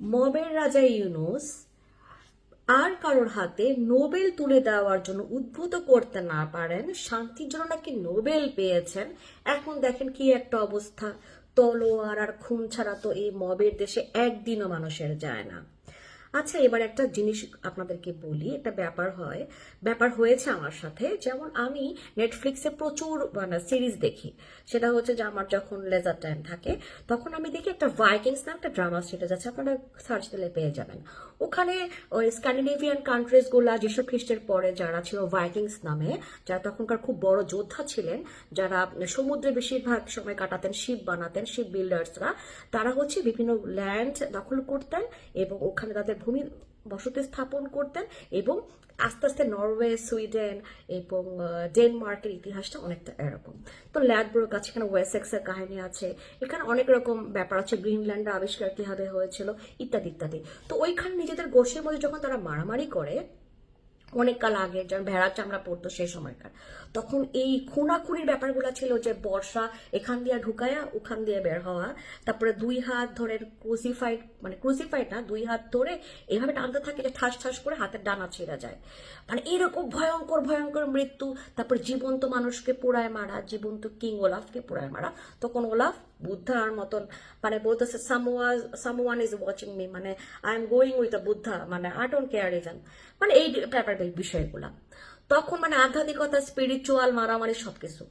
মবের রাজা ইউনুস আর কারোর হাতে নোবেল তুলে দেওয়ার জন্য উদ্ভূত করতে না পারেন, শান্তির জন্য নাকি নোবেল পেয়েছেন। এখন দেখেন কি একটা অবস্থা। তলোয়ার আর খুন ছাড়া তো এই মবের দেশে একদিনও মানুষের যায় না। আচ্ছা এবার একটা জিনিস আপনাদেরকে বলি, একটা ব্যাপার হয়, ব্যাপার হয়েছে আমার সাথে। যেমন আমি নেটফ্লিক্সে প্রচুর মানে সিরিজ দেখি। সেটা হচ্ছে যে আমার যখন লেজার টাইম থাকে, তখন আমি দেখি একটা ভাইকিংস নাম একটা ড্রামা সিরিজ আছে আপনারা সার্চ দিলে পেয়ে যাবেন। ওখানে ওই স্ক্যান্ডিনেভিয়ান কান্ট্রিজগুলা, যীশু খ্রিস্টের পরে যারা ছিল ভাইকিংস নামে, যারা তখনকার খুব বড় যোদ্ধা ছিলেন, যারা সমুদ্রে বেশিরভাগ সময় কাটাতেন শিপ বানাতেন শিপ বিল্ডার্সরা তারা হচ্ছে বিভিন্ন ল্যান্ড দখল করতেন এবং ওখানে তাদের ভূমি বসতি স্থাপন করতেন এবং আস্তে আস্তে নরওয়ে, সুইডেন এবং ডেনমার্কের ইতিহাসটা অনেকটা এরকম। তো ল্যাডব্রোক আছে, এখানে ওয়েসেক্সের কাহিনী আছে, এখানে অনেক রকম ব্যাপার আছে, গ্রিনল্যান্ডের আবিষ্কার কীভাবে হয়েছিল, ইত্যাদি ইত্যাদি। তো ওইখানে নিজেদের গোষ্ঠীর মধ্যে যখন তারা মারামারি করে অনেক কাল আগে যখন ভেড়ার চামড়া পড়তো সেই সময়কার। তখন এই খুনাখুনির ব্যাপারগুলো ছিল যে বর্ষা এখান দিয়ে ঢুকায়া ওখান দিয়ে বের হওয়া, তারপরে দুই হাত ধরে ক্রুসিফাইড মানে ক্রুসিফাইড না, দুই হাত ধরে এভাবে টানতে থাকে যে ঠাস ঠাস করে হাতের ডানা ছেড়ে যায়। মানে এরকম ভয়ঙ্কর ভয়ঙ্কর মৃত্যু, তারপর জীবন্ত মানুষকে পোড়ায় মারা, জীবন্ত কিং ওলাফকে পোড়ায় মারা। তখন ওলাফ বুদ্ধার মতন মানে বলতেছে Samoa Samoan is watching me মানে I am going with a Buddha মানে আই ডোন্ট কেয়ার ইভেন মানে এই ব্যাপার বিষয়গুলা। তখন মানে আধ্যাত্মিকতা স্পিরিচুয়াল মারামারি সবকিছু।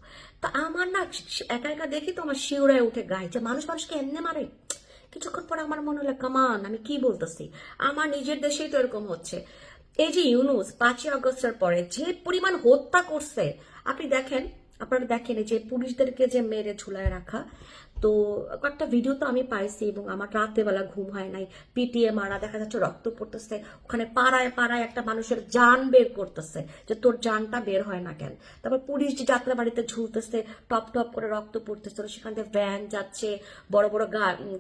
তা আমার না একা একা দেখি তো আমার শিউরায় উঠে গায়ে যে মানুষ মানুষকে এমনি মারে। কিছুক্ষণ পরে আমার মনে হলো কামান আমি কি বলতেছি? আমার নিজের দেশেই তো এরকম হচ্ছে। এই যে ইউনুস, পাঁচই আগস্টের পরে যে পরিমাণ হত্যা করছে, আপনি দেখেন, আপনারা দেখেন যে পুলিশদেরকে যে মেরে ঝুলায় রাখা তো কয়েকটা ভিডিও তো আমি পাইছি এবং আমার রাতেবেলা ঘুম হয় নাই। পিটিএ মারা, দেখা যাচ্ছে রক্ত পড়তেছে। ওখানে পাড়ায় পাড়ায় একটা মানুষের জান বের করতেছে যে তোর জানটা বের হয় না কেন? তারপর পুলিশ যাত্রা বাড়িতে ঝুলতেছে, টপ টপ করে রক্ত পড়তেছে, তো সেখান থেকে ভ্যান যাচ্ছে, বড় বড়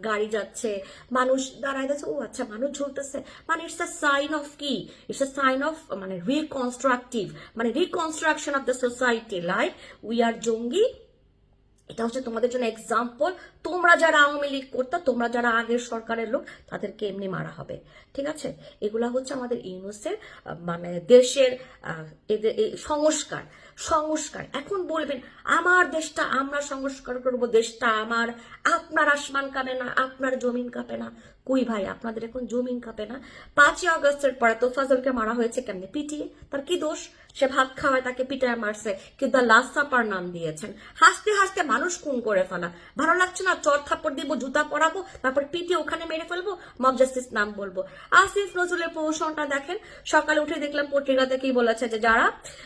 গাড়ি যাচ্ছে। মানুষ দাঁড়ায় যাচ্ছে ও আচ্ছা মানুষ ঝুলতেছে। মানে ইটস আ সাইন অফ কি? ইটস আ সাইন অফ মানে রিকনস্ট্রাকটিভ মানে reconstruction of the society like we are জঙ্গি এটা হচ্ছে তোমাদের জন্য এক্সাম্পল তোমরা যারা আওয়ামী লীগ করতো, তোমরা যারা আগের সরকারের লোক, তাদেরকে এমনি মারা হবে। ঠিক আছে? এগুলা হচ্ছে আমাদের ইউনুসের মানে দেশের এদের সংস্কার। সংস্কার। এখন বলবেন, আমার দেশটা আমরা সংস্কার করব, দেশটা আমার, আপনার আসমান কাঁপে না, আপনার জমিন কাঁপে না। কই ভাই, আপনাদের এখন জমিন কাঁপে না। পাঁচই আগস্টের পরে তোফাজলকে মারা হয়েছে কেমনি? পিটিয়ে। তার কি দোষ? সে ভাত খাওয়ায় তাকে পিটায় মারছে, কিন্তু লাস্ট সাপার নাম দিয়েছেন। হাসতে হাসতে মানুষ খুন করে ফেলা। ভালো লাগছে না, চর থাপ্পড় দিব, জুতা পরাবো, তারপর পিটিয়ে ওখানে মেরে ফেলব, মব জাস্টিস নাম বলব। আসিফ নজরুলের প্রহসনটা দেখেন। সকালে উঠে দেখলাম পত্রিকাতে কি বলেছে যে যারা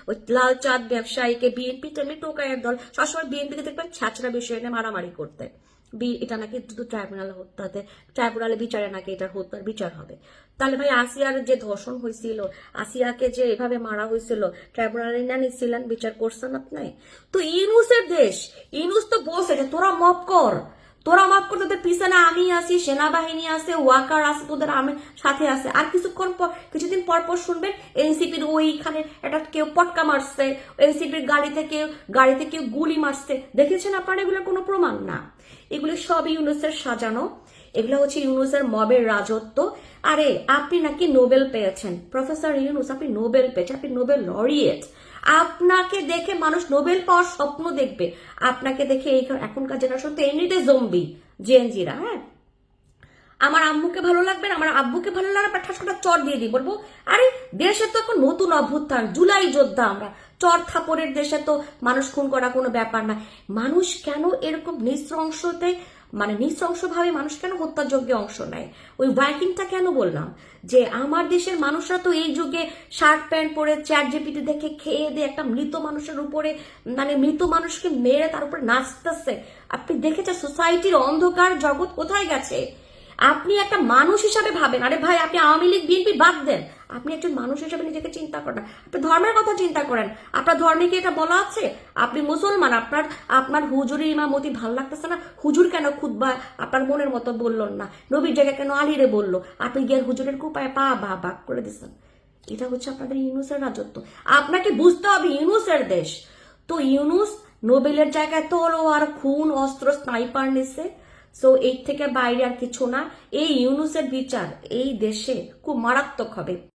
ওই লাল চাঁদ ব্যবসায়ীকে বিএনপি তেমনি টোকাইয়ের দল সবসময় বিএনপিকে দেখবেন ছাত্রা বিষয় নিয়ে মারামারি করতে। এটা নাকি শুধু ট্রাইব্যুনাল হত্যাতে ট্রাইব্যুনালে বিচারে নাকি এটা হত্যার বিচার হবে। তাহলে ভাই আসিয়ার যে ধর্ষণ হয়েছিল, আসিয়াকে যে এভাবে মারা হয়েছিল ট্রাইব্যুনালে না নিচ্ছিলেন বিচার করছেন আপনি? তো ইনুসের দেশ, ইনুস তো বলছে যে তোরা মপ কর। তোরা মাফ কর তোদের পিছনে আমি আছি, সেনাবাহিনী আছে ওয়াকার আছে, তোদের আমি সাথে আছে। আর কিছুক্ষণ পর, কিছুদিন পর পর শুনবেন এনসিপির ওইখানে একটা কেউ পটকা মারছে, এনসিপির গাড়িতে কেউ গাড়িতে কেউ গুলি মারছে। দেখেছেন আপনারা এগুলোর কোনো প্রমাণ? না। এগুলো সব ইউনুসের সাজানো। এগুলো হচ্ছে ইউনুসের মবের রাজত্ব। আরে, আপনি নাকি নোবেল পেয়েছেন। প্রফেসর ইউনুস, আপনি নোবেল পেয়েছেন, আপনি নোবেল লরিয়েট। আপনাকে দেখে মানুষ নোবেল পাওয়ার স্বপ্ন দেখবে। আপনাকে দেখে এই এখনকার জেনারেশন তো এমনিতে জম্বি জেনজিরা হ্যাঁ? আমার আম্মুকে ভালো লাগবে না, আমার আব্বুকে ভালো লাগবে না ঠাস চর দিয়ে দিই, বলব, আরে, দেশে তো এখন নতুন অভ্যুত্থান, জুলাই যোদ্ধা আমরা। চর থাপড়ের দেশে তো মানুষ খুন করা কোনো ব্যাপার না। মানুষ কেন এরকম নৃশংসতে মানে নৃশংসভাবে মানুষ কেন হত্যাযজ্ঞে অংশ নেয়? ওই ভাইকিংটা কেন বললাম? যে আমার দেশের মানুষরা তো এই যুগে শার্ট প্যান্ট পরে চ্যাট জেপিটি দেখে খেয়ে দিয়ে একটা মৃত মানুষের উপরে মানে মৃত মানুষকে মেরে তার উপরে নাচতেছে। আপনি দেখেছেন সোসাইটির অন্ধকার জগৎ কোথায় গেছে? আপনি একটা মানুষ হিসাবে ভাবেন। আরে ভাই, আপনি আওয়ামী লীগ, বিএনপি বাদ দেন। আপনি একজন মানুষ হিসাবে নিজেকে চিন্তা করেন। আপনি ধর্মের কথা চিন্তা করেন। আপনার ধর্মে কি এটা বলা আছে? আপনি মুসলমান, আপনার আপনার হুজুরি ইমামতি ভালো লাগতেছে না? হুজুর কেন খুদবা আপনার মনের মতো বললেন না? নবীর জায়গায় কেন আলিরে বলল? আপনি গিয়ে হুজুরের কুপায় পা বা বাক করে দিচ্ছেন এটা হচ্ছে আপনাদের ইউনুসের রাজত্ব। আপনাকে বুঝতে হবে, ইউনুসের দেশ। তো ইউনুস নোবেলের জায়গায় তলোয়ার, খুন, অস্ত্র, স্নাইপার নিছে। সো এর থেকে বাইরে আর কিছু না। এই ইউনুসের বিচার এই দেশে খুব মারাত্মক হবে।